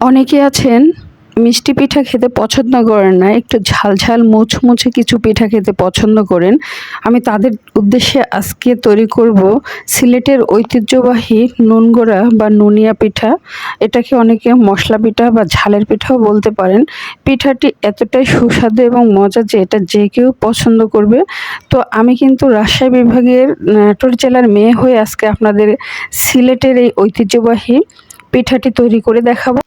অনেকে আছেন, মিষ্টি পিঠা খেতে পছন্দ করেন না, একটু ঝাল ঝাল মুচমুচে কিছু পিঠা খেতে পছন্দ করেন। আমি তাদের উদ্দেশ্যে আজকে তৈরি করব সিলেটের ঐতিহ্যবাহী নুনগোড়া বা নুনিয়া পিঠা। এটাকে অনেকে মশলা পিঠা বা ঝালের পিঠাও বলতে পারেন। পিঠাটি এতটাই সুস্বাদু এবং মজা যে এটা যে কেউ পছন্দ করবে। তো আমি কিন্তু রাজশাহী বিভাগের নাটোর জেলার মেয়ে হয়ে আজকে আপনাদের সিলেটের এই ঐতিহ্যবাহী পিঠাটি তৈরি করে দেখাবো।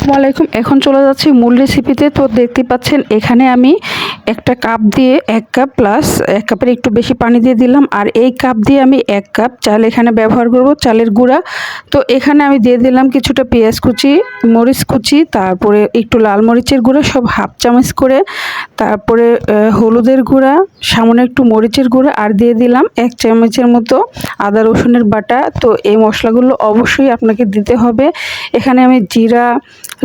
আসসালামু আলাইকুম। এখন চলে যাচ্ছি মূল রেসিপিতে তো দেখতে পাচ্ছেন এখানে আমি একটা কাপ দিয়ে এক কাপ প্লাস এক কাপের একটু বেশি পানি দিয়ে দিলাম। আর এই কাপ দিয়ে আমি এক কাপ চাল এখানে ব্যবহার করব, চালের গুঁড়া। তো এখানে আমি দিয়ে দিলাম কিছুটা পেঁয়াজ কুচি, মরিচ কুচি, তারপরে একটু লাল মরিচের গুঁড়া, সব হাফ চামচ করে। তারপরে হলুদের গুঁড়া সামনে একটু মরিচের গুঁড়া, আর দিয়ে দিলাম এক চামচের মতো আদা, রসুনের বাটা। তো এই মশলাগুলো অবশ্যই আপনাকে দিতে হবে। এখানে আমি জিরা,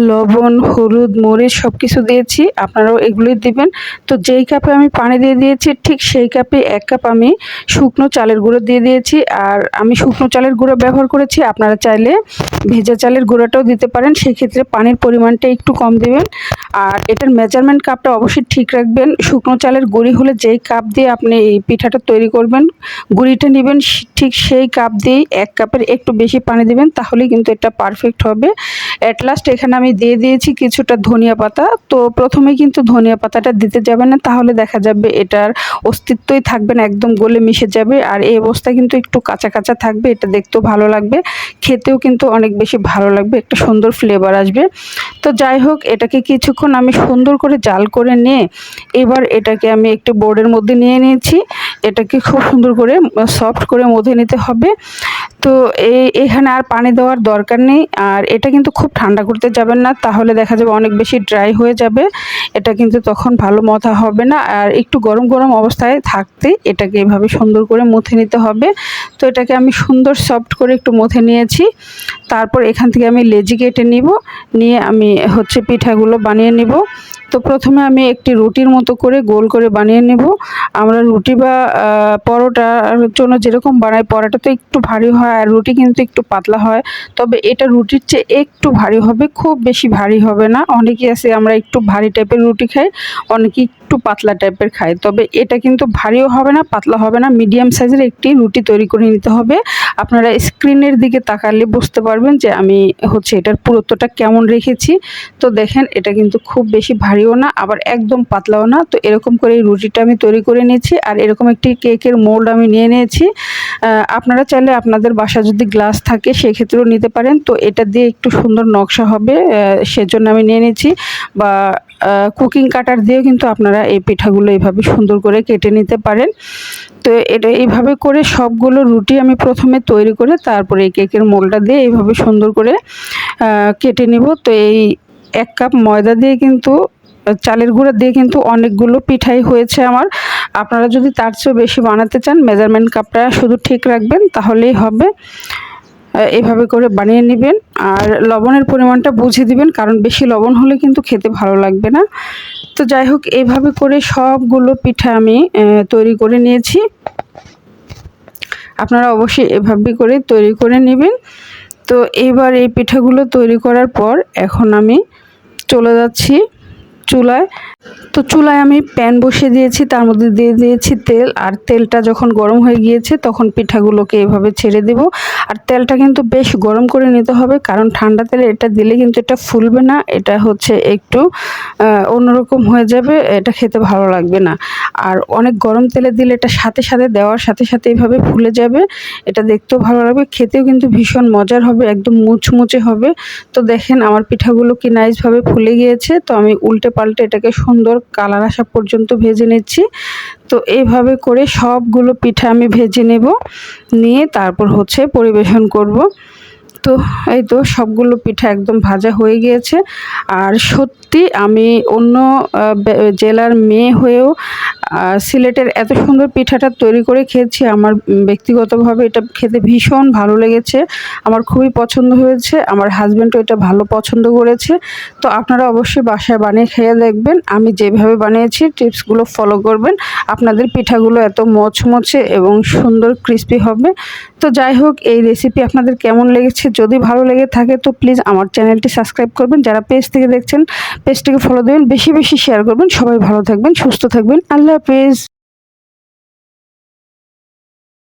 লবণ, হলুদ, মরিচ সব কিছু দিয়েছি। আপনারাও এগুলোই দিবেন। তো যেই কাপে আমি পানি দিয়ে দিয়েছি, ঠিক সেই কাপে এক কাপ আমি শুকনো চালের গুঁড়ো দিয়ে দিয়েছি। আর আমি শুকনো চালের গুঁড়ো ব্যবহার করেছি, আপনারা চাইলে ভেজা চালের গুঁড়োটাও দিতে পারেন। সেক্ষেত্রে পানির পরিমাণটা একটু কম দেবেন। আর এটার মেজারমেন্ট কাপটা অবশ্যই ঠিক রাখবেন। শুকনো চালের গুঁড়ি হলে যেই কাপ দিয়ে আপনি এই পিঠাটা তৈরি করবেন, গুঁড়িটা নেবেন ঠিক সেই কাপ দিয়েই এক কাপের একটু বেশি পানি দেবেন তাহলে কিন্তু এটা পারফেক্ট হবে। অ্যাট লাস্ট এখানে আমি দিয়ে দিয়েছি কিছুটা ধনিয়া পাতা। তো প্রথমে কিন্তু ধনিয়া পাতাটা দিতে যাবে না, তাহলে দেখা যাবে এটার অস্তিত্বই থাকবে না, একদম গলে মিশে যাবে। আর এই অবস্থা কিন্তু একটু কাঁচা কাঁচা থাকবে, এটা দেখতেও ভালো লাগবে। খেতেও কিন্তু অনেক বেশি ভালো লাগবে, একটা সুন্দর ফ্লেভার আসবে। তো যাই হোক, এটাকে কিছুক্ষণ আমি সুন্দর করে জাল করে নিয়ে এবার এটাকে আমি একটি বোর্ডের মধ্যে নিয়ে নিয়েছি। এটাকে খুব সুন্দর করে সফট করে মধে নিতে হবে। তো এই, এখানে আর পানি দেওয়ার দরকার নেই। আর এটা কিন্তু খুব ঠান্ডা করতে যাবেন না, তাহলে দেখা যাবে অনেক বেশি ড্রাই হয়ে যাবে। এটা কিন্তু তখন ভালো মথা হবে না। আর একটু গরম গরম অবস্থায় থাকতে এটাকে এভাবে সুন্দর করে মুথে নিতে হবে। তো এটাকে আমি সুন্দর সফট করে একটু মুথে নিয়েছি। তারপর এখান থেকে আমি লেজি কেটে নিব। নিয়ে আমি হচ্ছে পিঠাগুলো বানিয়ে নিব। তো প্রথমে আমি একটি রুটির মতো করে গোল করে বানিয়ে নেব। আমরা রুটি বা পরোটার জন্য যেরকম বানাই, পরোটা তো একটু ভারী হয় আর রুটি কিন্তু একটু পাতলা হয়। তবে এটা রুটির চেয়ে একটু ভারী হবে, খুব বেশি ভারী হবে না। অনেকেই আছে আমরা একটু ভারী টাইপের রুটি খাই, অনেকে একটু পাতলা টাইপের খাই। তবে এটা কিন্তু ভারীও হবে না পাতলা হবে না। মিডিয়াম সাইজের একটি রুটি তৈরি করে নিতে হবে। আপনারা স্ক্রিনের দিকে তাকালে বুঝতে পারবেন যে আমি হচ্ছে এটার পুরুত্বটা কেমন রেখেছি। তো দেখেন, এটা কিন্তু খুব বেশি ভারীও না, আবার একদম পাতলাও না। তো এরকম করে এই রুটিটা আমি তৈরি করে নিয়েছি, আর এরকম একটি কেকের মোল্ড আমি নিয়ে নিয়েছি। আপনারা চাইলে আপনাদের বাসা যদি গ্লাস থাকে, সেক্ষেত্রেও নিতে পারেন। তো এটা দিয়ে একটু সুন্দর নকশা হবে সেজন্য আমি নিয়ে নিয়েছি। বা কুকিং কাটার দিয়েও কিন্তু আপনারা এই পিঠাগুলো এইভাবে সুন্দর করে কেটে নিতে পারেন। তো এটা এইভাবে করে সবগুলো রুটি আমি প্রথমে তৈরি করে তারপরে এই কেকের মোলটা দিয়ে এইভাবে সুন্দর করে কেটে নিব। তো এই এক কাপ ময়দা দিয়ে কিন্তু, চালের গুঁড়া দিয়ে কিন্তু অনেকগুলো পিঠাই হয়েছে আমার। আপনারা যদি তার চেয়েও বেশি বানাতে চান মেজারমেন্ট কাপটা শুধু ঠিক রাখবেন, তাহলেই হবে। এভাবে করে বানিয়ে নেবেন। আর লবণের পরিমাণটা বুঝে দিবেন, কারণ বেশি লবণ হলে কিন্তু খেতে ভালো লাগবে না। তো যাই হোক এইভাবে করে সবগুলো পিঠা আমি তৈরি করে নিয়েছি। আপনারা অবশ্যই এভাবে করে তৈরি করে নেবেন। তো এবার এই পিঠাগুলো তৈরি করার পর এখন আমি চলে যাচ্ছি। চুলায়। তো চুলায় আমি প্যান বসিয়ে দিয়েছি, তার মধ্যে দিয়ে দিয়েছি তেল। আর তেলটা যখন গরম হয়ে গিয়েছে, তখন পিঠাগুলোকে এভাবে ছেড়ে দেব। আর তেলটা কিন্তু বেশ গরম করে নিতে হবে, কারণ ঠান্ডা তেলে এটা দিলে কিন্তু এটা ফুলবে না। এটা হচ্ছে একটু অন্যরকম হয়ে যাবে, এটা খেতে ভালো লাগবে না। আর অনেক গরম তেলে দিলে এটা সাথে সাথে দেওয়ার সাথে সাথে এভাবে ফুলে যাবে, এটা দেখতেও ভালো লাগবে। খেতেও কিন্তু ভীষণ মজার হবে, একদম মুচমুচে হবে। তো দেখেন, আমার পিঠাগুলো কি নাইসভাবে ফুলে গিয়েছে। তো আমি উল্টে পাল্টে এটাকে সুন্দর কালার আসা পর্যন্ত ভেজে নিচ্ছি। তো এইভাবে করে সবগুলো পিঠা আমি ভেজে নেব। নিয়ে তারপর হচ্ছে পরিবেশন করব। তো এই তো সবগুলো পিঠা একদম ভাজা হয়ে গিয়েছে। আর সত্যি আমি অন্য জেলার মেয়ে হয়েও সিলেটের এত সুন্দর পিঠাটা তৈরি করে খেয়েছি, আমার ব্যক্তিগতভাবে এটা খেতে ভীষণ ভালো লেগেছে, আমার খুবই পছন্দ হয়েছে, আমার হাজব্যান্ডও এটা ভালো পছন্দ করেছে। তো আপনারা অবশ্যই বাসায় বানিয়ে খেয়ে দেখবেন, আমি যেভাবে বানিয়েছি, টিপসগুলো ফলো করবেন, আপনাদের পিঠাগুলো এত মচমচে এবং সুন্দর ক্রিস্পি হবে। তো যাই হোক, এই রেসিপি আপনাদের কেমন লেগেছে যদি ভালো লেগে থাকে তো প্লিজ আমার চ্যানেলটি সাবস্ক্রাইব করবেন। যারা পেজ থেকে দেখছেন পেজটিকে ফলো দেবেন, বেশি বেশি শেয়ার করবেন। সবাই ভালো থাকবেন, সুস্থ থাকবেন। আল্লাহ হাফেজ।